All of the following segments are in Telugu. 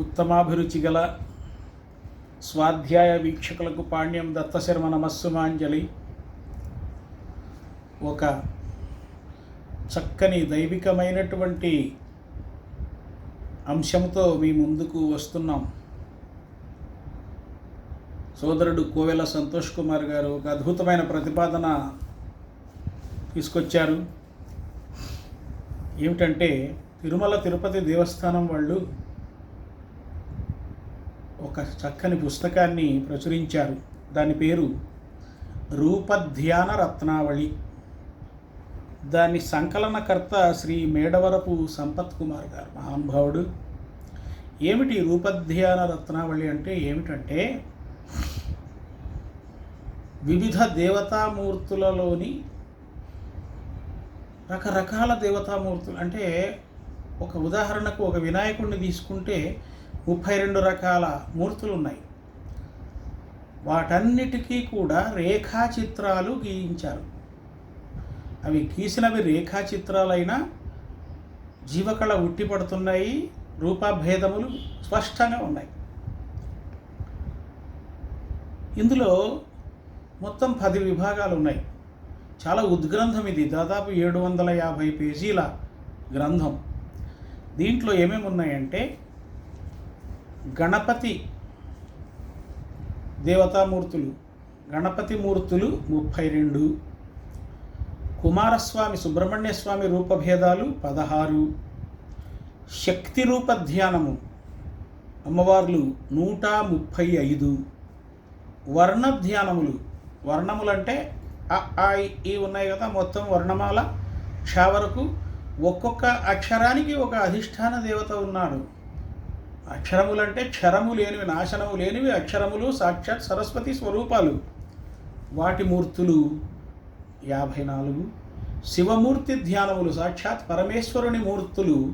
ఉత్తమాభిరుచి గల స్వాధ్యాయ వీక్షకులకు పాణ్యం దత్తశర్మ నమస్సుమాంజలి. ఒక చక్కని దైవికమైనటువంటి అంశంతో మీ ముందుకు వస్తున్నాం. సోదరుడు కోవెల సంతోష్ కుమార్ గారు ఒక అద్భుతమైన ప్రతిపాదన తీసుకొచ్చారు. ఏమిటంటే తిరుమల తిరుపతి దేవస్థానం వాళ్ళు ఒక చక్కని పుస్తకాన్ని ప్రచురించారు. దాని పేరు రూపధ్యాన రత్నావళి. దాని సంకలనకర్త శ్రీ మేడవరపు సంపత్ కుమార్ గారు. మహానుభావుడు. ఏమిటి రూపధ్యాన రత్నావళి అంటే ఏమిటంటే వివిధ దేవతామూర్తులలోని రకరకాల దేవతామూర్తులు. అంటే ఒక ఉదాహరణకు ఒక వినాయకుడిని తీసుకుంటే ముప్పై రెండు రకాల మూర్తులు ఉన్నాయి వాటన్నిటికీ కూడా రేఖాచిత్రాలు గీయించారు. అవి గీసినవి రేఖాచిత్రాలైనా జీవకళ ఉట్టిపడుతున్నాయి రూపభేదములు స్పష్టంగా ఉన్నాయి. ఇందులో మొత్తం పది విభాగాలు ఉన్నాయి చాలా ఉద్గ్రంథం ఇది దాదాపు ఏడు వందల యాభై పేజీల గ్రంథం. దీంట్లో ఏమేమి ఉన్నాయంటే గణపతి దేవతామూర్తులు గణపతి మూర్తులు ముప్పై రెండు కుమారస్వామి సుబ్రహ్మణ్య స్వామి రూపభేదాలు పదహారు శక్తి రూప ధ్యానము అమ్మవార్లు నూట ముప్పై ఐదు వర్ణ ధ్యానములు వర్ణములంటే అ ఈ ఉన్నాయి కదా మొత్తం వర్ణమాల. క్ష వరకు ఒక్కొక్క అక్షరానికి ఒక అధిష్టాన దేవత ఉన్నాడు. అక్షరములంటే క్షరము లేనివి నాశనము లేనివి అక్షరములు సాక్షాత్ సరస్వతి స్వరూపాలు. వాటి మూర్తులు యాభై నాలుగు. శివమూర్తి ధ్యానములు సాక్షాత్ పరమేశ్వరుని మూర్తులు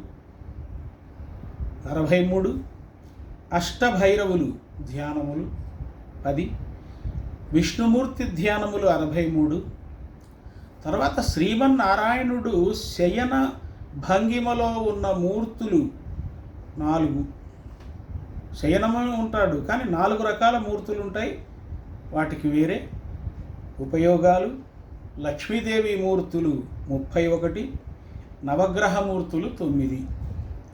అరవై మూడు. అష్టభైరవులు ధ్యానములు పది. విష్ణుమూర్తి ధ్యానములు అరవై మూడు. తర్వాత శ్రీమన్నారాయణుడు శయన భంగిమలో ఉన్న మూర్తులు నాలుగు. శయనము ఉంటాడు కానీ నాలుగు రకాల మూర్తులు ఉంటాయి వాటికి వేరే ఉపయోగాలు. లక్ష్మీదేవి మూర్తులు ముప్పై ఒకటి నవగ్రహమూర్తులు తొమ్మిది.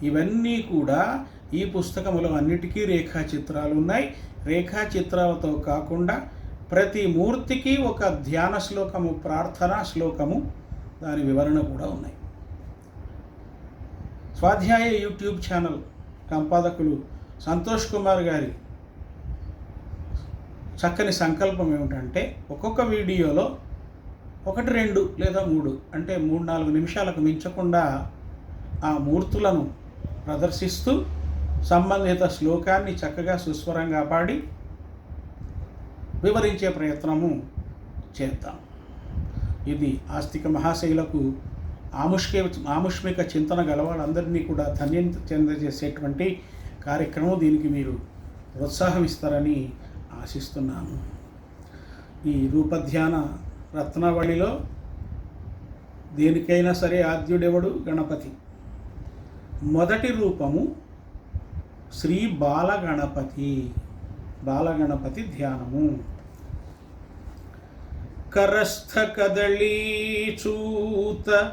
ఇవన్నీ కూడా ఈ పుస్తకములో అన్నిటికీ రేఖాచిత్రాలు ఉన్నాయి రేఖాచిత్రాలతో కాకుండా ప్రతి మూర్తికి ఒక ధ్యాన శ్లోకము ప్రార్థనా శ్లోకము దాని వివరణ కూడా ఉన్నాయి. స్వాధ్యాయ యూట్యూబ్ ఛానల్ సంపాదకులు సంతోష్ కుమార్ గారి చక్కని సంకల్పం ఏమిటంటే ఒక్కొక్క వీడియోలో ఒకటి రెండు లేదా మూడు అంటే మూడు నాలుగు నిమిషాలకు మించకుండా ఆ మూర్తులను ప్రదర్శిస్తూ సంబంధిత శ్లోకాన్ని చక్కగా సుస్వరంగా పాడి వివరించే ప్రయత్నము చేద్దాం. ఇది ఆస్తిక మహాశైలకు ఆముష్కే ఆముష్మిక చింతన గల వాళ్ళందరినీ కూడా ధన్యం చెందజేసేటువంటి కార్యక్రమం దీనికి మీరు ప్రోత్సాహం ఇస్తారని ఆశిస్తున్నాను. ఈ రూపధ్యాన రత్నావళిలో దేనికైనా సరే ఆద్యుడెవడు? గణపతి. మొదటి రూపము శ్రీ బాలగణపతి. బాలగణపతి ధ్యానము. కరస్థ కదళీచూత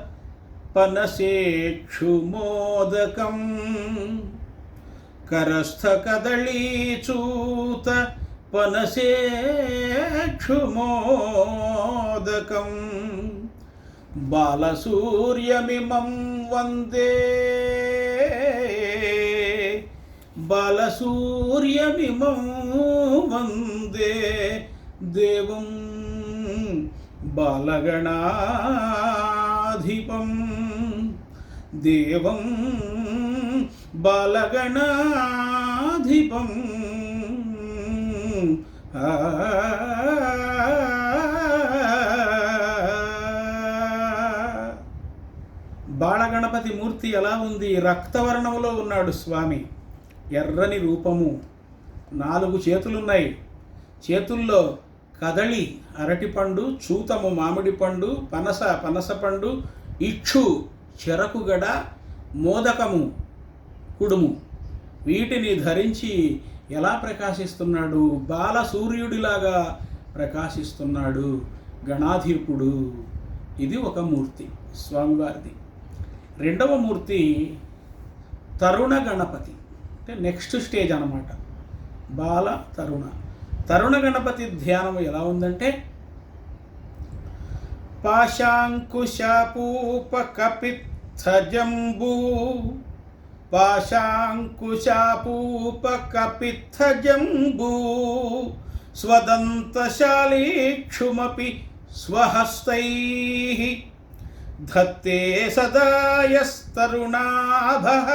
పనసేక్షుమోదకం కరస్థ కదళీచూత పనసేక్షుమోదకం బాలసూర్యమిమం వందే. బాలసూర్యమిమం వందే. దేవం బాలగణాధిపం. దేవం బాలగణాధిపం. బాలగణపతి మూర్తి ఎలా ఉంది? రక్తవర్ణములో ఉన్నాడు స్వామి. ఎర్రని రూపము. నాలుగు చేతులున్నాయి. చేతుల్లో కదళి అరటిపండు చూతము మామిడి పండు పనస పనస పండు ఇక్షు చెరకుగడ మోదకము. కుడుము. వీటిని ధరించి ఎలా ప్రకాశిస్తున్నాడు? బాల సూర్యుడిలాగా ప్రకాశిస్తున్నాడు గణాధిపుడు. ఇది ఒక మూర్తి స్వామివారిది. రెండవ మూర్తి తరుణ గణపతి. అంటే నెక్స్ట్ స్టేజ్ అనమాట బాల తరుణ. తరుణ గణపతి ధ్యానం ఎలా ఉందంటే పాశాంకుశపూపకపిత్థజంబూ पाशाङ्कुशापूपकपित्थजम्बू स्वदन्तशालीक्षुमपि स्वहस्तैः धत्ते सदा यस्तरुणाभः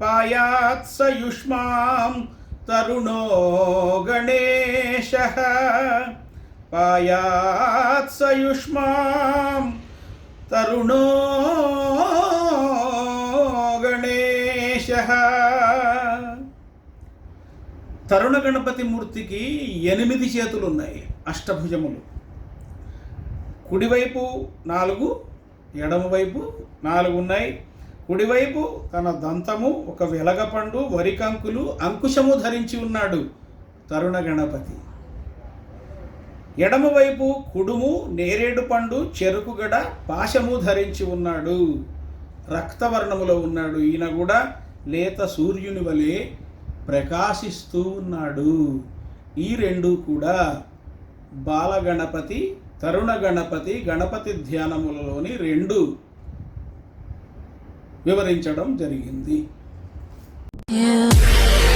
पायात् स युष्मां तरुणो गणेशः पायात् स युष्मां तरुणो తరుణ గణపతి మూర్తికి ఎనిమిది చేతులు ఉన్నాయి అష్టభుజములు. కుడివైపు నాలుగు ఎడమవైపు నాలుగు ఉన్నాయి. కుడివైపు తన దంతము ఒక వెలగపండు వరికంకులు అంకుశము ధరించి ఉన్నాడు తరుణ గణపతి. ఎడమవైపు కుడుము నేరేడు పండు చెరుకుగడ పాశము ధరించి ఉన్నాడు. రక్తవర్ణములో ఉన్నాడు. ఈయన కూడా లేత సూర్యుని వలె ప్రకాశిస్తూ ఉన్నాడు ఈ రెండు కూడా బాలగణపతి తరుణ గణపతి గణపతి ధ్యానములలోని రెండు వివరించడం జరిగింది Yeah.